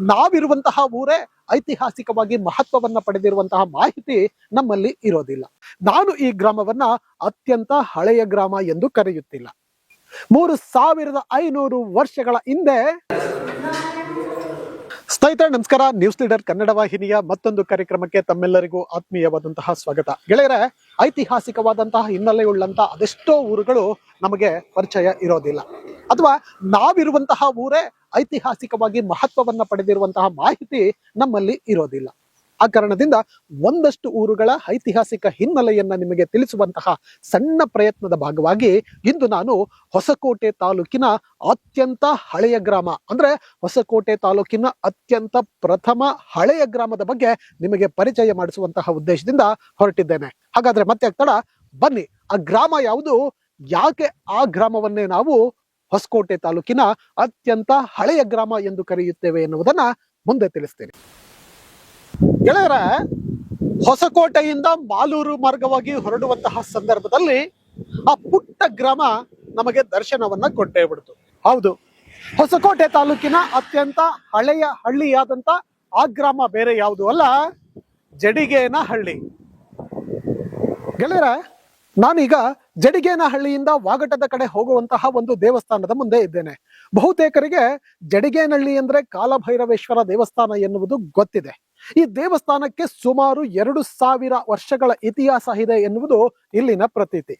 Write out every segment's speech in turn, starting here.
ನಾವಿರುವಂತಹ ಊರೇ ಐತಿಹಾಸಿಕವಾಗಿ ಮಹತ್ವವನ್ನ ಪಡೆದಿರುವಂತಹ ಮಾಹಿತಿ ನಮ್ಮಲ್ಲಿ ಇರೋದಿಲ್ಲ. ನಾನು ಈ ಗ್ರಾಮವನ್ನ ಅತ್ಯಂತ ಹಳೆಯ ಗ್ರಾಮ ಎಂದು ಕರೆಯುತ್ತಿಲ್ಲ. ಮೂರು ಸಾವಿರದ ಐನೂರು ವರ್ಷಗಳ ಹಿಂದೆ ಸ್ನೇಹಿತರೆ, ನಮಸ್ಕಾರ. ನ್ಯೂಸ್ ಲೀಡರ್, ಕನ್ನಡ ವಾಹಿನಿಯ ಮತ್ತೊಂದು ಕಾರ್ಯಕ್ರಮಕ್ಕೆ ತಮ್ಮೆಲ್ಲರಿಗೂ ಆತ್ಮೀಯವಾದಂತಹ ಸ್ವಾಗತ. ಗೆಳೆಯರೆ, ಐತಿಹಾಸಿಕವಾದಂತಹ ಹಿನ್ನೆಲೆ ಉಳ್ಳಂತಹ ಅದೆಷ್ಟೋ ಊರುಗಳು ನಮಗೆ ಪರಿಚಯ ಇರೋದಿಲ್ಲ. ಅಥವಾ ನಾವಿರುವಂತಹ ಊರೇ ಐತಿಹಾಸಿಕವಾಗಿ ಮಹತ್ವವನ್ನ ಪಡೆದಿರುವಂತಹ ಮಾಹಿತಿ ನಮ್ಮಲ್ಲಿ ಇರೋದಿಲ್ಲ. ಆ ಕಾರಣದಿಂದ ಒಂದಷ್ಟು ಊರುಗಳ ಐತಿಹಾಸಿಕ ಹಿನ್ನೆಲೆಯನ್ನ ನಿಮಗೆ ತಿಳಿಸುವಂತಹ ಸಣ್ಣ ಪ್ರಯತ್ನದ ಭಾಗವಾಗಿ ಇಂದು ನಾನು ಹೊಸಕೋಟೆ ತಾಲೂಕಿನ ಅತ್ಯಂತ ಹಳೆಯ ಗ್ರಾಮ, ಅಂದ್ರೆ ಹೊಸಕೋಟೆ ತಾಲೂಕಿನ ಅತ್ಯಂತ ಪ್ರಥಮ ಹಳೆಯ ಗ್ರಾಮದ ಬಗ್ಗೆ ನಿಮಗೆ ಪರಿಚಯ ಮಾಡಿಸುವಂತಹ ಉದ್ದೇಶದಿಂದ ಹೊರಟಿದ್ದೇನೆ. ಹಾಗಾದ್ರೆ ಮತ್ತೆ ತಡ, ಬನ್ನಿ, ಆ ಗ್ರಾಮ ಯಾವುದು? ಯಾಕೆ ಆ ಗ್ರಾಮವನ್ನೇ ನಾವು ಹೊಸಕೋಟೆ ತಾಲೂಕಿನ ಅತ್ಯಂತ ಹಳೆಯ ಗ್ರಾಮ ಎಂದು ಕರೆಯುತ್ತೇವೆ ಎನ್ನುವುದನ್ನ ಮುಂದೆ ತಿಳಿಸ್ತೇನೆ. ಗೆಳೆಯರ, ಹೊಸಕೋಟೆಯಿಂದ ಮಾಲೂರು ಮಾರ್ಗವಾಗಿ ಹೊರಡುವಂತಹ ಸಂದರ್ಭದಲ್ಲಿ ಆ ಪುಟ್ಟ ಗ್ರಾಮ ನಮಗೆ ದರ್ಶನವನ್ನ ಕೊಟ್ಟೇ ಬಿಡ್ತು. ಹೌದು, ಹೊಸಕೋಟೆ ತಾಲೂಕಿನ ಅತ್ಯಂತ ಹಳೆಯ ಹಳ್ಳಿಯಾದಂತ ಆ ಗ್ರಾಮ ಬೇರೆ ಯಾವುದು ಅಲ್ಲ ಜಡಿಗೇನ ಹಳ್ಳಿ ಗೆಳೆಯರ, ನಾನೀಗ ಜಡಿಗೇನಹಳ್ಳಿಯಿಂದ ವಾಗಟದ ಕಡೆ ಹೋಗುವಂತಹ ಒಂದು ದೇವಸ್ಥಾನದ ಮುಂದೆ ಇದ್ದೇನೆ. ಬಹುತೇಕರಿಗೆ ಜಡಿಗೇನಹಳ್ಳಿ ಅಂದ್ರೆ ಕಾಲಭೈರವೇಶ್ವರ ದೇವಸ್ಥಾನ ಎನ್ನುವುದು ಗೊತ್ತಿದೆ. ಈ ದೇವಸ್ಥಾನಕ್ಕೆ ಸುಮಾರು ಎರಡು ಸಾವಿರ ವರ್ಷಗಳ ಇತಿಹಾಸ ಇದೆ ಎನ್ನುವುದು ಇಲ್ಲಿನ ಪ್ರತೀತಿ.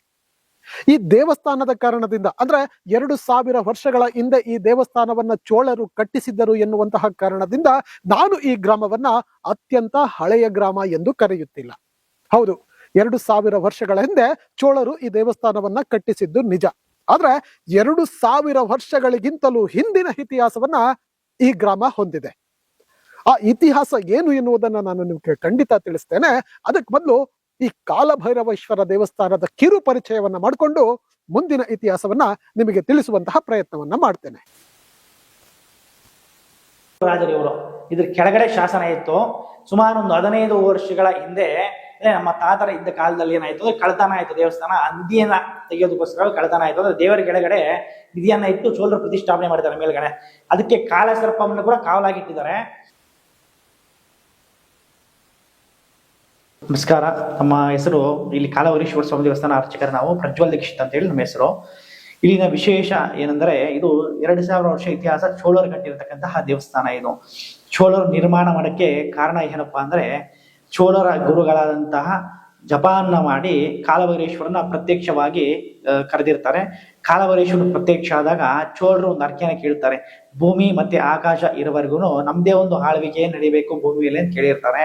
ಈ ದೇವಸ್ಥಾನದ ಕಾರಣದಿಂದ ಅಂದ್ರೆ ಎರಡು ಸಾವಿರ ವರ್ಷಗಳ ಹಿಂದೆ ಈ ದೇವಸ್ಥಾನವನ್ನ ಚೋಳರು ಕಟ್ಟಿಸಿದ್ದರು ಎನ್ನುವಂತಹ ಕಾರಣದಿಂದ ನಾನು ಈ ಗ್ರಾಮವನ್ನ ಅತ್ಯಂತ ಹಳೆಯ ಗ್ರಾಮ ಎಂದು ಕರೆಯುತ್ತಿಲ್ಲ. ಹೌದು ಎರಡು ಸಾವಿರ ವರ್ಷಗಳ ಹಿಂದೆ ಚೋಳರು ಈ ದೇವಸ್ಥಾನವನ್ನ ಕಟ್ಟಿಸಿದ್ದು ನಿಜ. ಆದ್ರೆ ಎರಡು ಸಾವಿರ ವರ್ಷಗಳಿಗಿಂತಲೂ ಹಿಂದಿನ ಇತಿಹಾಸವನ್ನ ಈ ಗ್ರಾಮ ಹೊಂದಿದೆ. ಆ ಇತಿಹಾಸ ಏನು ಎನ್ನುವುದನ್ನ ನಾನು ನಿಮ್ಗೆ ಖಂಡಿತ ತಿಳಿಸ್ತೇನೆ. ಅದಕ್ಕೆ ಮೊದಲು ಈ ಕಾಲಭೈರವೇಶ್ವರ ದೇವಸ್ಥಾನದ ಕಿರು ಪರಿಚಯವನ್ನ ಮಾಡಿಕೊಂಡು ಮುಂದಿನ ಇತಿಹಾಸವನ್ನ ನಿಮಗೆ ತಿಳಿಸುವಂತಹ ಪ್ರಯತ್ನವನ್ನ ಮಾಡ್ತೇನೆ. ಇದ್ರ ಕೆಳಗಡೆ ಶಾಸನ ಇತ್ತು. ಸುಮಾರು ಒಂದು ಹದಿನೈದು ವರ್ಷಗಳ ಹಿಂದೆ ನಮ್ಮ ತಾತರ ಇದ್ದ ಕಾಲದಲ್ಲಿ ಏನಾಯ್ತು ಅಂದ್ರೆ ಕಳ್ತನ ಆಯ್ತು ದೇವಸ್ಥಾನ. ಅಂದಿಯನ್ನ ತೆಗೆಯೋದಕ್ಕೋಸ್ಕರ ಕಳ್ತನ ಆಯ್ತು. ಅಂದ್ರೆ ದೇವರ ಕೆಳಗಡೆ ನಿಧಿಯನ್ನ ಇಟ್ಟು ಚೋಳರು ಪ್ರತಿಷ್ಠಾಪನೆ ಮಾಡಿದ್ದಾರೆ ಮೇಲ್ಗಡೆ. ಅದಕ್ಕೆ ಕಾಲಸರ್ಪವನ್ನು ಕೂಡ ಕಾವಲಾಗಿಟ್ಟಿದ್ದಾರೆ. ನಮಸ್ಕಾರ. ನಮ್ಮ ಹೆಸರು ಇಲ್ಲಿ ಕಾಲವರೀಶ್ವರ ಸ್ವಾಮಿ ದೇವಸ್ಥಾನ ಅರ್ಚಕರ ನಾವು, ಪ್ರಜ್ವಲ್ ದೀಕ್ಷಿತ್ ಅಂತ ಹೇಳಿ ನಮ್ಮ ಹೆಸರು. ಇಲ್ಲಿನ ವಿಶೇಷ ಏನಂದ್ರೆ, ಇದು ಎರಡು ಸಾವಿರ ವರ್ಷ ಇತಿಹಾಸ ಚೋಳರು ಕಟ್ಟಿರತಕ್ಕಂತಹ ದೇವಸ್ಥಾನ ಇದು. ಚೋಳರು ನಿರ್ಮಾಣ ಮಾಡಕ್ಕೆ ಕಾರಣ ಏನಪ್ಪಾ ಅಂದ್ರೆ ಚೋಳರ ಗುರುಗಳಾದಂತಹ ಜಪಾನ್ನ ಮಾಡಿ ಕಾಲಭೈರೇಶ್ವರನ ಪ್ರತ್ಯಕ್ಷವಾಗಿ ಕರೆದಿರ್ತಾರೆ. ಕಾಲಭೈರೇಶ್ವರ ಪ್ರತ್ಯಕ್ಷ ಆದಾಗ ಚೋಳರು ಒಂದು ಅರ್ಕೆನ ಕೇಳ್ತಾರೆ. ಭೂಮಿ ಮತ್ತೆ ಆಕಾಶ ಇರುವವರೆಗೂ ನಮ್ದೇ ಒಂದು ಆಳ್ವಿಕೆ ನಡಿಬೇಕು ಭೂಮಿಯಲ್ಲಿ ಅಂತ ಕೇಳಿರ್ತಾರೆ.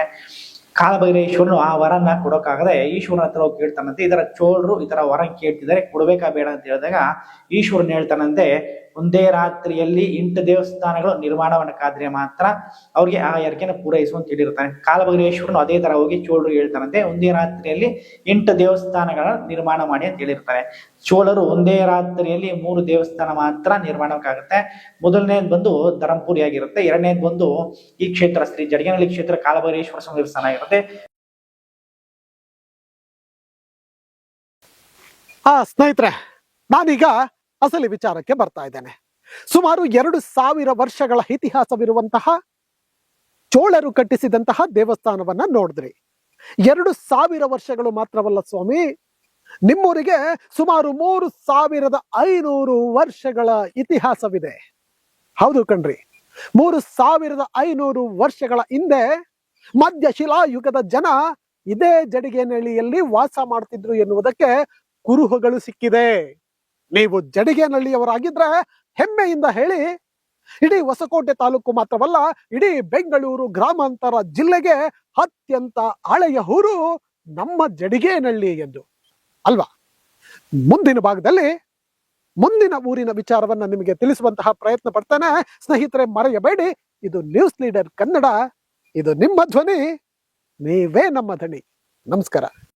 ಕಾಲಭೈರೇಶ್ವರನು ಆ ವರನ್ನ ಕೊಡೋಕ್ಕಾಗದೆ ಈಶ್ವರನ ಹತ್ರ ಹೋಗಿ ಕೇಳ್ತಾನಂತೆ. ಇದರ ಚೋಳರು ಈ ವರ ಕೇಳ್ತಿದ್ದಾರೆ. ಕೊಡಬೇಕಾ ಬೇಡ ಅಂತ ಹೇಳಿದಾಗ ಈಶ್ವರನ್ ಹೇಳ್ತಾನಂತೆ ಒಂದೇ ರಾತ್ರಿಯಲ್ಲಿ ಎಂಟು ದೇವಸ್ಥಾನಗಳು ನಿರ್ಮಾಣವನ್ನಕ್ಕಾದ್ರೆ ಮಾತ್ರ ಅವ್ರಿಗೆ ಆ ಎರಕೆನ ಪೂರೈಸುವಂತ ಹೇಳಿರ್ತಾನೆ. ಕಾಲಭೈರೇಶ್ವರನು ಅದೇ ತರ ಹೋಗಿ ಚೋಳರು ಹೇಳ್ತಾನಂತೆ ಒಂದೇ ರಾತ್ರಿಯಲ್ಲಿ ಎಂಟು ದೇವಸ್ಥಾನಗಳ ನಿರ್ಮಾಣ ಮಾಡಿ ಅಂತ ಹೇಳಿರ್ತಾರೆ. ಚೋಳರು ಒಂದೇ ರಾತ್ರಿಯಲ್ಲಿ ಮೂರು ದೇವಸ್ಥಾನ ಮಾತ್ರ ನಿರ್ಮಾಣಕ್ಕಾಗುತ್ತೆ. ಮೊದಲನೇದು ಬಂದು ಧರಂಪುರಿ ಆಗಿರುತ್ತೆ, ಎರಡನೇದು ಬಂದು ಈ ಕ್ಷೇತ್ರ, ಶ್ರೀ ಜಡಗನಹಳ್ಳಿ ಕ್ಷೇತ್ರ ಕಾಲಭೈರೇಶ್ವರ ಸ್ವಾಮಿ ದೇವಸ್ಥಾನ ಆಗಿರುತ್ತೆ. ಆ ಸ್ನೇಹಿತರೆ, ನಾನೀಗ ಅಸಲಿ ವಿಚಾರಕ್ಕೆ ಬರ್ತಾ ಇದ್ದೇನೆ. ಸುಮಾರು ಎರಡು ಸಾವಿರ ವರ್ಷಗಳ ಇತಿಹಾಸವಿರುವಂತಹ ಚೋಳರು ಕಟ್ಟಿಸಿದಂತಹ ದೇವಸ್ಥಾನವನ್ನ ನೋಡಿದ್ರಿ. ಎರಡು ಸಾವಿರ ವರ್ಷಗಳು ಮಾತ್ರವಲ್ಲ ಸ್ವಾಮಿ, ನಿಮ್ಮೂರಿಗೆ ಸುಮಾರು ಮೂರು ಸಾವಿರದ ಐನೂರು ವರ್ಷಗಳ ಇತಿಹಾಸವಿದೆ. ಹೌದು ಕಣ್ರಿ, ಮೂರು ಸಾವಿರದ ಐನೂರು ವರ್ಷಗಳ ಹಿಂದೆ ಮಧ್ಯಶಿಲಾಯುಗದ ಜನ ಇದೇ ಜಡಿಗೇನಹಳ್ಳಿಯಲ್ಲಿ ವಾಸ ಮಾಡ್ತಿದ್ರು ಎನ್ನುವುದಕ್ಕೆ ಕುರುಹುಗಳು ಸಿಕ್ಕಿದೆ. ನೀವು ಜಡಿಗೇನಹಳ್ಳಿಯವರಾಗಿದ್ರೆ ಹೆಮ್ಮೆಯಿಂದ ಹೇಳಿ, ಇಡೀ ಹೊಸಕೋಟೆ ತಾಲೂಕು ಮಾತ್ರವಲ್ಲ, ಇಡೀ ಬೆಂಗಳೂರು ಗ್ರಾಮಾಂತರ ಜಿಲ್ಲೆಗೆ ಅತ್ಯಂತ ಹಳೆಯ ಊರು ನಮ್ಮ ಜಡಿಗೇನಹಳ್ಳಿ ಎಂದು. ಅಲ್ವಾ? ಮುಂದಿನ ಭಾಗದಲ್ಲಿ, ಮುಂದಿನ ಊರಿನ ವಿಚಾರವನ್ನ ನಿಮಗೆ ತಿಳಿಸುವಂತಹ ಪ್ರಯತ್ನ ಪಡ್ತೇನೆ. ಸ್ನೇಹಿತರೆ, ಮರೆಯಬೇಡಿ, ಇದು ನ್ಯೂಸ್ ಲೀಡರ್ ಕನ್ನಡ, ಇದು ನಿಮ್ಮ ಧ್ವನಿ, ನೀವೇ ನಮ್ಮ ಧ್ವನಿ. ನಮಸ್ಕಾರ.